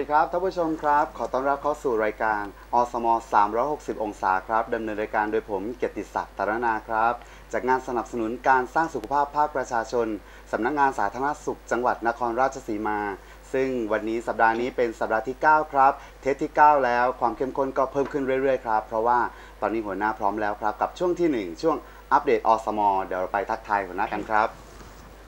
ดีครับท่านผู้ชมครับ ขอต้อนรับเข้าสู่รายการอสม 360 องศาครับดำเนินรายการโดยผมเกียรติศักดิ์ตรนาครับ จากงานสนับสนุนการสร้างสุขภาพภาคประชาชนสำนักงานสาธารณสุข จังหวัดนครราชสีมา ซึ่งวันนี้สัปดาห์นี้เป็นสัปดาห์ที่ 9 ครับ เทสที่ 9 แล้วความเข้มข้นก็เพิ่มขึ้นเรื่อยๆครับเพราะว่าตอนนี้หัวหน้าพร้อมแล้วครับกับช่วงทีหนึ่1 ช่วงอัปเดตอสม เดี๋ยวเราไปทักทายหัวหน้ากันครับ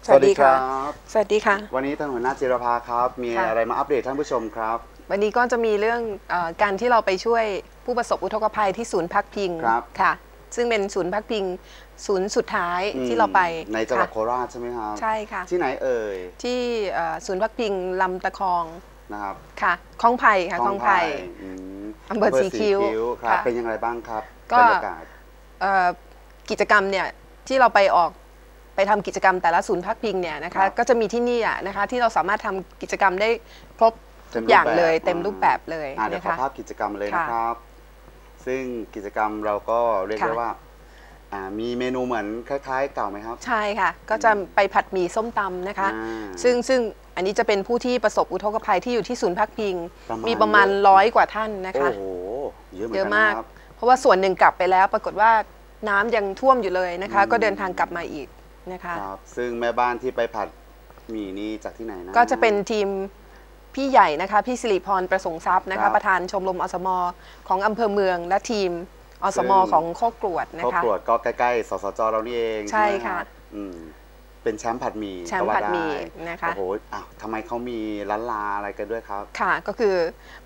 สวัสดีค่ะบสวัสดีค่ะ วันนี้ท่านหัวหน้าจิรภาครับ มีค่ะอะไรมาอัปเดตท่านผู้ชมครับ วันนี้ก็จะมีเรื่องเออการที่เราไปช่วยผู้ประสบอุทกภัยที่ศูนย์พักพิงครับค่ะ ซึ่งเป็นศูนย์พักพิง ศูนย์สุดท้ายอืมที่เราไป ในจังหวัดค่ะโคราชใช่ไหมครับ ใช่ค่ะ ที่ไหนเอ่ย ที่เอ่อศูนย์พักพิงลำตะคองนะครับ ค่ะคลองไผ่ค่ะคลองไผ่อืมอำเภอศรีคิ้วครับค่ะเป็นยังไงบ้างครับก็บรรยากาศเอ่อกิจกรรมเนี่ยที่เราไปออก ไปทำกิจกรรมแต่ละศูนย์พักพิงเนี่ยนะครัคะบก็จะมีที่นี่อะนะคะที่เราสามารถทำกิจกรรมได้ครบเต็มทุกอย่างรูปแบบเลยเต็มรูปแบบเลยอ่าเดี๋ยวนะขอคะภาพกิจกรรมเลยค่ะนะครับ ซึ่งกิจกรรมเราก็เรียกค่ะได้ว่าอ่ามีเมนูเหมือนคล้ายๆ เก่าไหมครับ ใช่ค่ะ ก็จะไปผัดหมี่ส้มตำนะคะอ่าซึ่งซึ่งอันนี้จะเป็นผู้ที่ประสบอุทกภัยที่อยู่ที่ศูนย์พักพิงประมาณมีประมาณเยอะร้อยกว่าท่านนะคะ โอ้โห เยอะเหมือนเยกัอะนมากนะครับเพราะว่าส่วนหนึ่งกลับไปแล้ว ปรากฏว่าน้ำยังท่วมอยู่เลยนะคะอืมก็เดินทางกลับมาอีก นะคะ ครับซึ่งแม่บ้านที่ไปผัดหมี่นี่จากที่ไหนนะ ก็จะเป็นทีมพี่ใหญ่นะคะ พี่สิริพรประสงค์ทรัพย์นะครัคะ บประธานชมรมอสมของอำเภอเมือง และทีมอสมซึ่ง ของโคกกรวดนะครอบคะ ครัวก็ใกล้ๆ สสจเรานี่เองใช่ไหมค่ะรับอืมเป็นแชมป์ผัดหมี่แชมป์ก็ว่าผัดหมี่ไนะคะ โอ้โหอ้าวทำไมเขามีร้านลาอะไรกันด้วยครับ ค่ะก็คือ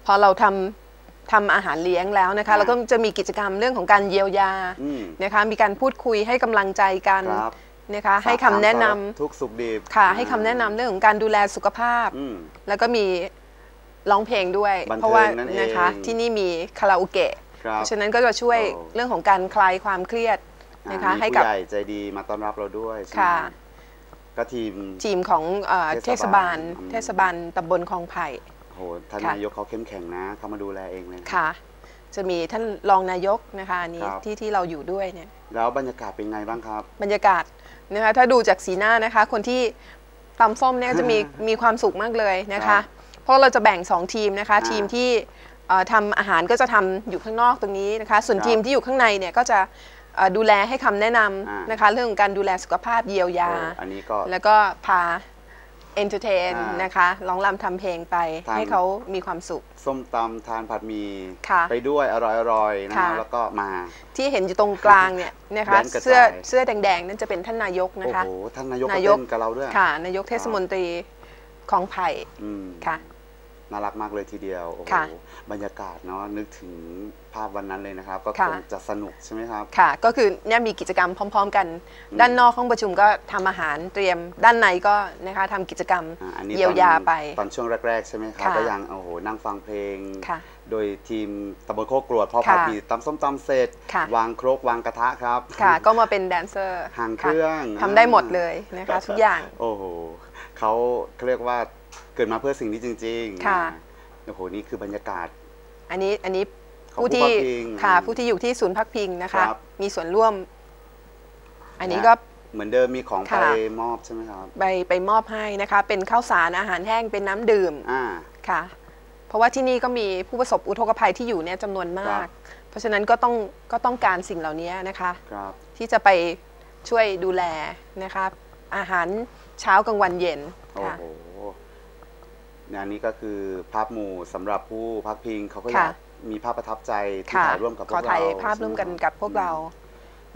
พอเราทำทำอาหารเลี้ยงแล้วนะครัคะบเราก็จะมีกิจกรรมเรื่องของการเยียวยาอืมนะคะ มีการพูดคุยให้กำลังใจกัน ครับ นะคะให้คำแนะนำสอบถามทุกสุขดีบค่ะอ่าให้คำแนะนำเรื่องของการดูแลสุขภาพ อืม แล้วก็มีร้องเพลงด้วยบันเทิงเพราะว่านั่นเองนะคะที่นี่มีคาราโอเกะครับเพราะฉะนั้นก็จะช่วยโอ้ เรื่องของการคลายความเครียดอ่านะคะ มีให้ผู้กับใหญ่ใจดีมาต้อนรับเราด้วยใช่ไหมค่ะก็ทีม ทีมของเอ่อเทเทศศบาบาลลอืมเทศบาลตำบลคลองไผ่ โหท่านค่ะ นายกเขาเข้มแข็งนะ เขามาดูแลเองเลยนะ ค่ะ จะมีท่านรองนายกนะคะอันนี้ครับ ที่ที่เราอยู่ด้วยเนี่ย แล้วบรรยากาศเป็นไงบ้างครับ บรรยากาศ นะคะถ้าดูจากสีหน้านะคะ คนที่ตำส้มเนี่ยก็จะมีมีความสุขมากเลยนะครัคะบเพราะเราจะแบ่ง 2 ทีมนะคะอ่าทีมที่เอ่อทำอาหารก็จะทำอยู่ข้างนอกตรงนี้นะคะ ส่วนครับทีมที่อยู่ข้างในเนี่ยก็จะเอ่อดูแลให้คำแนะนอ่าำนะคะ เรื่องของการดูแลสุขภาพเยียวยาโอ้อันนี้ก็แล้วก็พา เอนเตอร์เทนอ่าน นะคะร้องรำทำเพลงไปทางให้เขามีความสุข ส้มตำทานผัดหมี่ค่ะไปด้วยอร่อยๆนะค่ะแล้วก็มา ที่เห็นอยู่ตรงกลางเนี่ยนะคะแดนกระจาย เสื้อเสื้อแดงๆ นั่นจะเป็นท่านนายกนะโอ้คะ โหท่านนายกก็นายก เต้นกับเราด้วยค่ะ นายกเทศมนตรีของไผ่อืมค่ะ น่ารักมากเลยทีเดียวโอ้โหค่ะบรรยากาศเนาะนึกถึงภาพวันนั้นเลยนะครับ ก็คค่ะงจะสนุกใช่ไหมครับ ค่ะ ก็คือเนี่ยมีกิจกรรมพร้อม ๆ กันด้านนอกห้องประชุมก็ทำอาหารเตรียม ด้านในก็นะคะทำกิจกรรมอ่าอันนี้เยียวยาตอนไป ตอนช่วงแรก ๆ ใช่ไหมครับค่ะ ก็ยังโอ้โหนั่งฟังเพลง ค่ะ โดยทีมตำบลโคกกรวดพอค่ะผัดหมี่ตำส้มตำเสร็จ ค่ะ วางครกวางกระทะครับ ค่ะ ก็มาเป็นแดนเซอร์หางเคค่ะรื่องทำได้หมดเลยนะคะ ทุกอย่าง โอ้โหเขาเขาเรียกว่า เกิดมาเพื่อสิ่งนี้จริงๆค่ะ โอ้โหนี่คือบรรยากาศ อันนี้อันนี้ของผู้ที่ผู้พักพิงค่ะอืมผู้ที่อยู่ที่ศูนย์พักพิงนะคะ ครับ มีส่วนร่วม อันนี้และก็ เหมือนเดิมมีของไปค่ะ มอบใช่ไหมครับ ไปไปมอบให้นะคะ เป็นข้าวสารอาหารแห้งเป็นน้ำดื่มอ่า ค่ะ เพราะว่าที่นี่ก็มีผู้ประสบอุทกภัยที่อยู่เนี่ยจำนวนมาครัก บ เพราะฉะนั้นก็ต้องก็ต้องการสิ่งเหล่านี้นะคะ ครับ ที่จะไปช่วยดูแลนะคะ อาหารเช้ากลางวันเย็นโอ้ค่ะ โหเนี่ย อันนี้ก็คือภาพหมู่สำหรับผู้พักพิงเขาก็อค่ะยากมีภาพประทับใจที่ค่ะถ่ายร่วมกับพขวอกเราถ่ายภาพร่วมกันกับพวกเรา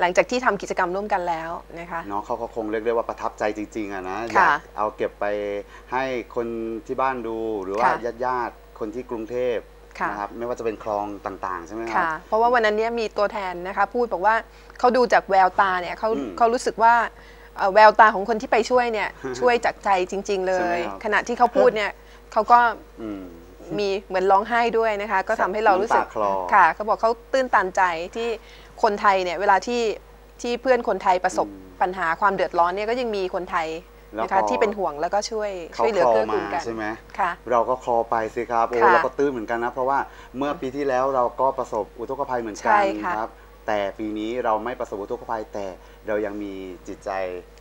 หลังจากที่ทำกิจกรรมร่วมกันแล้วนะคะเนาะเขาก็คงเรียกได้ว่าประทับใจจริงๆอะนะอค่ะยากเอาเก็บไปให้คนที่บ้านดูหรือว่าค่ะญาติญาติๆคนที่กรุงเทพค่ะนะครับไม่ว่าจะเป็นคลองต่างๆใช่ไหมครัค่ะเพราะว่าวันนั้นเนี่ยมีตัวแทนนะคะพูดบอกว่าเขาดูจากแววตาเนี่ยเขาอืมเขารู้สึกว่าเอ่อ แววตาของคนที่ไปช่วยเนี่ย ช่วยจากใจจริง ๆ เลใช่ไหมยครับขณะที่เขาพูดเนี่ยเขาก็อืมมีเหมือนร้องไห้ด้วยนะคะ ก็ทำให้เรารู้สึกน้ำตาคลอค่ะเขาบอกเขาตื้นตันใจที่คนไทยเนี่ยเวลาที่ที่เพื่อนคนไทยประสบอืมปัญหาความเดือดร้อนเนี่ยก็ยังมีคนไทยแล้วนะคะพอที่เป็นห่วงแล้วก็ช่วยเขาช่วยเหลือคลอเกื้อกูมาลกันใช่ไหมค่ะเราก็คลอไปสิครับโอ้ค่ะเราก็ตื้นเหมือนกันนะ เพราะว่าเมื่อปีที่แล้วเราก็ประสบอุทกภัยเหมือนกัใช่นค่ะครับ แแต่ปีนี้เราไม่ประสบอุทกภัยแต่เรายังมีจิตใจ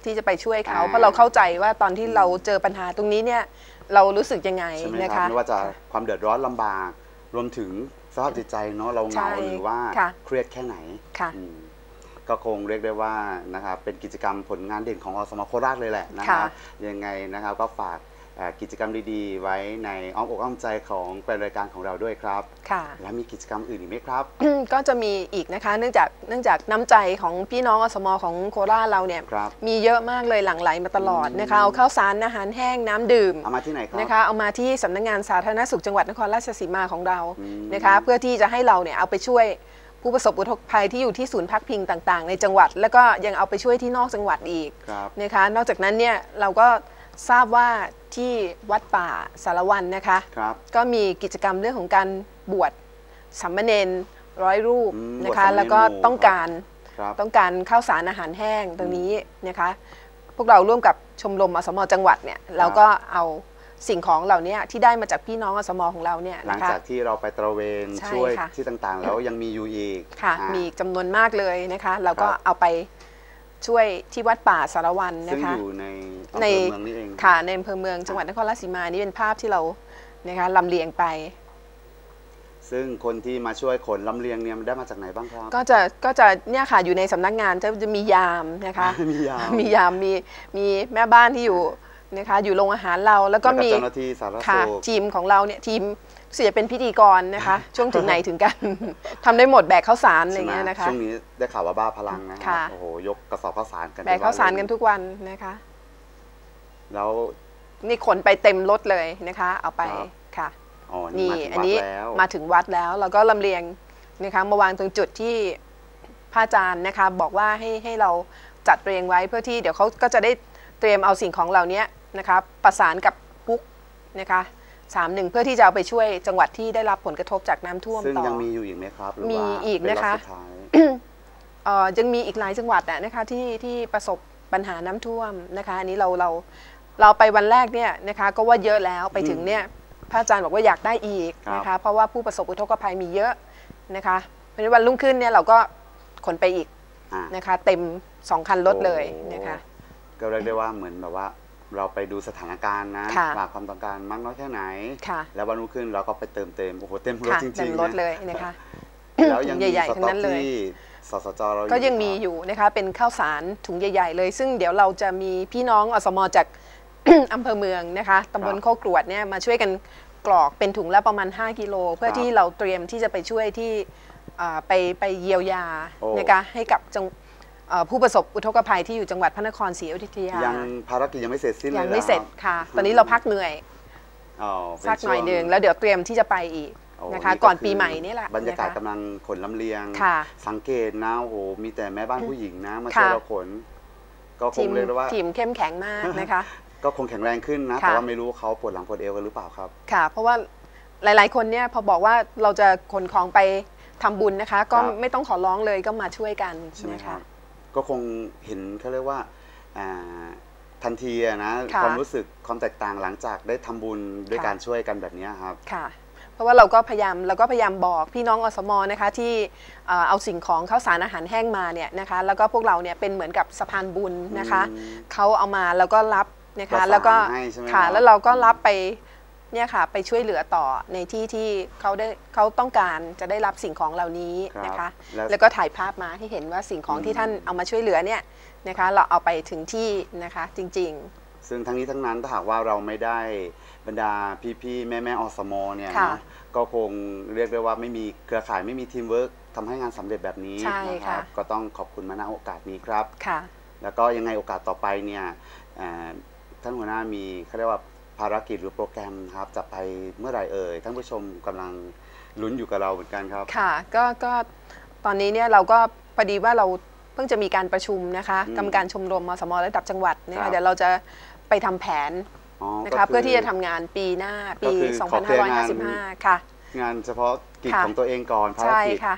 ที่จะไปช่วยเขาอ่าเพราะเราเข้าใจว่าตอนที่เราเจอปัญหาตรงนี้เนี่ยเรารู้สึกยังไงใช่ไหมนะครัคะบไม่ว่าจะความเดือดร้อนลำบาก รวมถึงสภาพจิตใจเนาะเราเหใช่งาหรือว่าค่ะเครียดแค่ไหนค่ะอืมก็คงเรียกได้ว่านะครับเป็นกิจกรรมผลงานเด่นของอสมโคราชเลยแหละนะครับยังไงนะครับก็ฝากเอ่อ กิจกรรมดีๆ ไว้ในอ้อมอกอ้อมใจของแฟนรายการของเราด้วยครับค่ะแล้วมีกิจกรรมอื่นอีกไหมครับ ก็จะมีอีกนะคะ เนื่องจากเนื่องจากน้ำใจของพี่น้องอสมของโคราชเราเนี่ยครับมีเยอะมากเลยหลั่งไหลมาตลอดนะคะเอาข้าวสารอาหารแห้งน้ำดื่มเอามาที่ไหนครับนะคะเอามาที่สำนักงานสาธารณสุขจังหวัดนครราชสีมาของเราอืมนะคะเพื่อที่จะให้เราเนี่ยเอาไปช่วยผู้ประสบอุทกภัยที่อยู่ที่ศูนย์พักพิงต่าง ๆ ในจังหวัด แล้วก็ยังเอาไปช่วยที่นอกจังหวัดอีกครับนะคะนอกจากนั้นเนี่ยเราก็ ทราบว่าที่วัดป่าสารวันนะคะครับก็มีกิจกรรมเรื่องของการบวชสามเณรร้อยรูปอืมนะคะบวชสามเณรแล้วก็หมู่ต้องการครับต้องการข้าวสารอาหารแห้งตรงนี้นะคะ พวกเราร่วมกับชมรมอสมจังหวัดเนี่ยเราก็เอาสิ่งของเหล่านี้ที่ได้มาจากพี่น้องอสมของเราเนี่ยหลังนะคะจากที่เราไปตระเวนใช่ช่วยค่ะที่ต่างๆ แล้วยังมีอยู่อีกค่ะอ่ามีจำนวนมากเลยนะคะ เราก็ครับเอาไป ช่วยที่วัดป่าสารวันซึ่นะงคะอยู่ในอำในเภอเมืองนี่เองค่ะในอำเภอเมืองจังหวัดนครราชสีมานี่เป็นภาพที่เรานะคะลำเลียงไป ซึ่งคนที่มาช่วยขนลำเลียงเนี่ยมันได้มาจากไหนบ้างครับ ก็จะก็จะเนี่ยค่ะอยู่ในสำนักงานจะจะมียามนะคะ มียามมียามมีมีแม่บ้านที่อยู่นะคะอยู่โรงอาหารเราแล้วก็แล้วมีเจ้าหน้าที่สาธารณค่ะสุขทีมของเราเนี่ยทีม เสียเป็นพิธีกรนะคะ ช่วงถึงไหนถึงกันทำได้หมดแบกข้าวสารอะไรใช่ไหมเงี้ยนะคะช่วงนี้ได้ข่าวว่าบ้าพลังนะครัค่ะโอ้โหยกกระสอบข้าวสารกันแบกข้าวสารกันทุกทุกวันนะคะ แล้วนี่ขนไปเต็มรถเลยนะคะ เอาไปครับค่ะอ๋อนี่นี่อันมาถึงนี้วัดแล้วมาถึงวัดแล้วเราก็ลำเลียงนะคะมาวางตรงจุดที่พระอาจารย์นะคะ บอกว่าให้ให้เราจัดเรียงไว้เพื่อที่เดี๋ยวเขาก็จะได้เตรียมเอาสิ่งของเหล่านี้นะคะประสานกับปุ๊กนะคะ สามหนึ่งเพื่อที่จะเอาไปช่วยจังหวัดที่ได้รับผลกระทบจากน้ำท่วมซึ่งต่อ ยังมีอยู่อีกไหมครับ หรือมีว่าอีกเป็นะคะรอบสุดท้าย เอ่อยังมีอีกหลายจังหวัดอะนะคะที่ที่ประสบปัญหาน้ำท่วมนะคะอันนี้เราเราเราไปวันแรกเนี่ยนะคะก็ว่าเยอะแล้วไปถึงเนี่ยพระอาจารย์บอกว่าอยากได้อีกนะคะเพราะว่าผู้ประสบอุทกภัยมีเยอะนะคะเพราะฉะนั้นวันรุ่งขึ้นเนี่ยเราก็ขนไปอีกอะนะคะเต็มสองคันรถเลยโอ้นะคะ ก็เรียกได้ว่าเหมือนแบบว่า เราไปดูสถานการณ์นะค่ะว่าความต้องการมากน้อยแค่ไหนค่ะแล้ววันรุ่งขึ้นเราก็ไปเติมเต็มโอ้โหเต็มรถค่ะจริงๆเต็มรถนะเลยนะคะแล้วยังมีใหญ่ๆสทั้งต็อนั้กนเลยที่สสจเราก็ยังอมีครับอยู่นะคะเป็นข้าวสารถุงใหญ่ ๆ เลย ซึ่งเดี๋ยวเราจะมีพี่น้องอสมจากอำเภอเมืองนะคะตำบลครับโคกรวดเนี่ยมาช่วยกันกรอกเป็นถุงละประมาณ 5 กิโล เพื่อครับที่เราเตรียมที่จะไปช่วยที่อ่าไปไปเยียวยาโอ้นะคะให้กับจังเอ่อ ผู้ประสบอุทกภัยที่อยู่จังหวัดพระนครศรีอยุธยายังภารกิจยังไม่เสร็จสิ้นเลยยังหอไม่เสร็จคบค่ะ ตอนนี้เราพักเหนื่อยอ๋อเป็สักหน่อยช่วงหนึ่งแล้วเดี๋ยวเตรียมที่จะไปอีกโอ้นะคะก็ก่อนคืปีใหม่นี่แหละบรรยากาศนะคะกำลังขนลำเลียงค่ะสังเกตนะโอ้โหมีแต่แม่บ้านผู้หญิงนะมาช่วยค่ะเราขน ก็คทีงมเรียกได้ว่าทีมเข้มแข็งมากนะคะ ก็คงแข็งแรงขึ้นนะค่ะแต่ว่าไม่รู้เขาปวดหลังปวดเอวกันหรือเปล่าครับ ค่ะ เพราะว่าหลาย ๆ คนเนี่ยพอบอกว่าเราจะขนของไปทำบุญนะคะ ก็ครับไม่ต้องขอร้องเลยก็มาช่วยกันใช่ไหมนะครัคะบ ก็คงเห็นเขาเรียกว่าอ่าทันทีอะนะค่ะความรู้สึกความแตกต่างหลังจากได้ทำบุญด้วยค่ะการช่วยกันแบบนี้ครับค่ะเพราะว่าเราก็พยายามเราก็พยายามบอกพี่น้องอสมนะคะที่เอ่อเอาสิ่งของข้าวสารอาหารแห้งมาเนี่ยนะคะแล้วก็พวกเราเนี่ยเป็นเหมือนกับสะพานบุญนะคะอืมเขาเอามาแล้วก็รับนะคะประสานแล้วก็ให้ใช่ไหมค่ะครับแล้วเราก็รับไป เนี่ยค่ะไปช่วยเหลือต่อในที่ที่เขาได้เขาต้องการจะได้รับสิ่งของเหล่านี้นะคะ แล้วแล้วก็ถ่ายภาพมาให้เห็นว่าสิ่งของที่ท่านเอามาช่วยเหลือเนี่ยนะคะ เราเอาไปถึงที่นะคะจริงซึ่งทั้งนี้ทั้งนั้นถ้าหากว่าเราไม่ได้บรรดาพี่ๆแม่ๆอสมเนี่ยค่ะนะก็คงเรียกได้ว่าไม่มีเครือข่ายไม่มีทีมเวิร์กทำให้งานสำเร็จแบบนี้ใช่นะครัค่ะก็ต้องขอบคุณมาณโอกาสนี้ครับๆค่ะ แล้วก็ยังไงโอกาสต่อไปเนี่ยเอ่อท่านหัวหน้ามีเขาเรียกว่า ภารกิจหรือโปรแกรมครับจะไปเมื่อไหร่เอ่ยท่านผู้ชมกำลังลุ้นอยู่กับเราเหมือนกันครับ ค่ะก็ก็ตอนนี้เนี่ยเราก็พอดีว่าเราเพิ่งจะมีการประชุมนะคะอืมกรรมการชมรมมสมระดับจังหวัดนะครัคะบเดี๋ยวเราจะไปทำแผนอ๋อนะคะก็เพื่อที่จะทำงานปีหน้าปีก็คือขอเคลียร์งาน2555 ค่ะ งานเฉพาะกิจค่ะของตัวเองก่อนภารใช่กิจค่ะ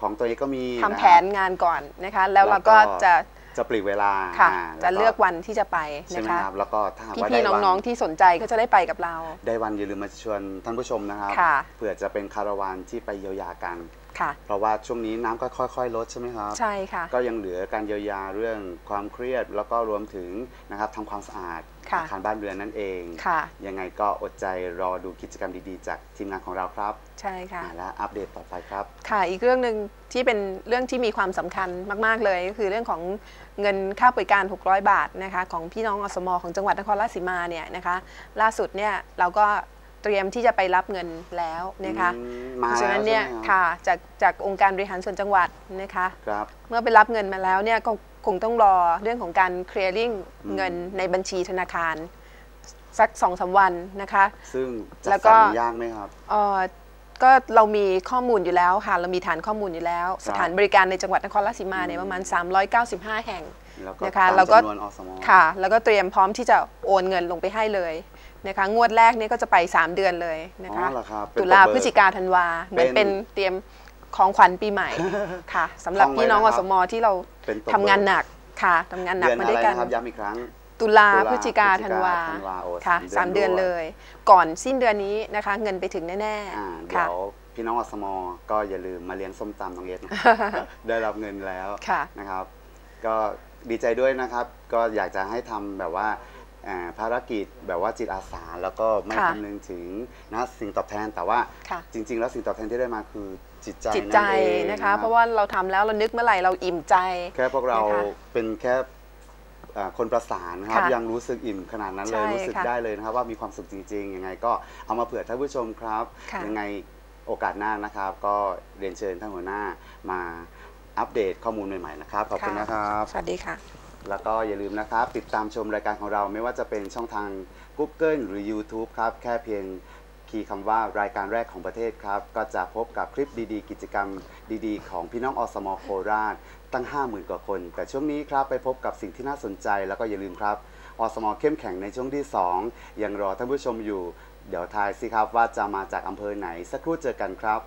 ของตัวเองก็มีทำแผนนะงานก่อนนะคะแล้วแล้เราวก็ก็จะ จะปลีกเวลาค่ะ อ่าจะแวเลือกวันที่จะไปใช่นะไหมคะครับแล้วก็ถ้าหากว่าพี่ได้ๆวันน้องๆที่สนใจก็จะได้ไปกับเรา ได้วันอย่าลืมมาชวนท่านผู้ชมนะครับค่ะ เผื่อจะเป็นคาราวานที่ไปเยียวยากัน ค่ะ เพราะว่าช่วงนี้น้ำก็ค่อย ๆ ลดใช่ไหมครับ ใช่ค่ะ ก็ยังเหลือการเยียวยาเรื่องความเครียด แล้วก็รวมถึงนะครับทำความสะอาดค่ะอาคารบ้านเรือนนั่นเองค่ะ ยังไงก็อดใจรอดูกิจกรรมดีๆ จากทีมงานของเราครับ ใช่ค่ะอ่าและอัปเดตต่อไปครับ ค่ะ อีกเรื่องหนึ่งที่เป็นเรื่องที่มีความสำคัญมาก ๆ เลยก็คือเรื่องของเงินค่าบริการ 600 บาทนะคะของพี่น้องอสม ของจังหวัดนครราชสีมาเนี่ยนะคะ ล่าสุดเนี่ยเราก็ เตรียมที่จะไปรับเงินแล้วนะคะอืมเพมาราะฉะนั้นเนี่ยแล้วใช่ไหมครับค่ะจากจากองค์การบริหารส่วนจังหวัดนะคะครับเมื่อไปรับเงินมาแล้วเนี่ยก็คงต้องรอเรื่องของการเคลียร์ลิงอืมเงินในบัญชีธนาคาร สักสองสาวันนะคะ ซึ่งแล้จัดวก็สรรยากไหมครับเอ่อ ก็เรามีข้อมูลอยู่แล้วค่ะ เรามีฐานข้อมูลอยู่แล้ว สถานบริการในจังหวัดนครราชสีมาเนี่ยประมาณ 395 แห่งแล้วก็นะคะตามแล้วก็จำนวนอสมค่ะ แล้วก็เตรียมพร้อมที่จะโอนเงินลงไปให้เลยนะคะงวดแรกเนี่ยก็จะไป 3 เดือนเลยนะอ๋คะอเหรอครับเป็นตุลาตัวเบิกพฤศจิกาธันวาเหมือนเป็นเป็นเตรียมของขวัญปีใหม่ค่ะสำหรับท่องไว้พี่น้องนะคอรับสมที่เราเป็นตัวทำงานเบิกหนักค่ะทำงานหนักเดือนมาอะไรด้วยกันนะครับย้ำอีกครั้ง ตุลาตุลาพฤศจิกาพฤศจิกาธันวาธันวาโอ้ค่ะสาสามมเดืเดืออนนด้วยเลย ก่อนสิ้นเดือนนี้นะคะ เงินไปถึงแน่อ่าๆเดี๋ค่ะยวพี่น้องอสมก็อย่าลืมมาเลี้ยงส้มตำน้องเอสนะได้รับเงินแล้วค่ะนะครับ ก็ดีใจด้วยนะครับ ก็อยากจะให้ทำแบบว่าอ่าภารกิจแบบว่าจิตอาสาแล้วก็ไม่ค่ะคำนึงถึงนะสิ่งตอบแทนแต่ว่าค่ะจริง ๆ แล้วสิ่งตอบแทนที่ได้มาคือจิตใจจิตใจนั่นเองนะคะ เพราะว่าเราทำแล้วเรานึกเมื่อไหร่เราอิ่มใจ แค่พวกเรานะคะเป็นแค่อ่า คนประสานครับ ค่ะยังรู้สึกอิ่มขนาดนั้นเลยใช่รู้สึกค่ะได้เลยนะครับ ว่ามีความสุขจริงๆยังไงก็เอามาเผื่อท่านผู้ชมครับ ค่ะ ยังไงโอกาสหน้านะครับ ก็เรียนเชิญท่านหัวหน้ามาอัปเดตข้อมูลใหม่ๆนะครับขอบคุณนะครับ สวัสดีค่ะ แล้วก็อย่าลืมนะครับ ติดตามชมรายการของเราไม่ว่าจะเป็นช่องทาง Google หรือ YouTube ครับ แค่เพียง คีย์คำว่ารายการแรกของประเทศครับ ก็จะพบกับคลิปดีๆ กิจกรรมดีๆ ของพี่น้องอสมโคราช ตั้ง 50,000 กว่าคน แต่ช่วงนี้ครับไปพบกับสิ่งที่น่าสนใจแล้วก็อย่าลืมครับอสมเข้มแข็งในช่วงที่ 2 ยังรอท่านผู้ชมอยู่ เดี๋ยวทายสิครับว่าจะมาจากอำเภอไหนสักครู่เจอกันครับ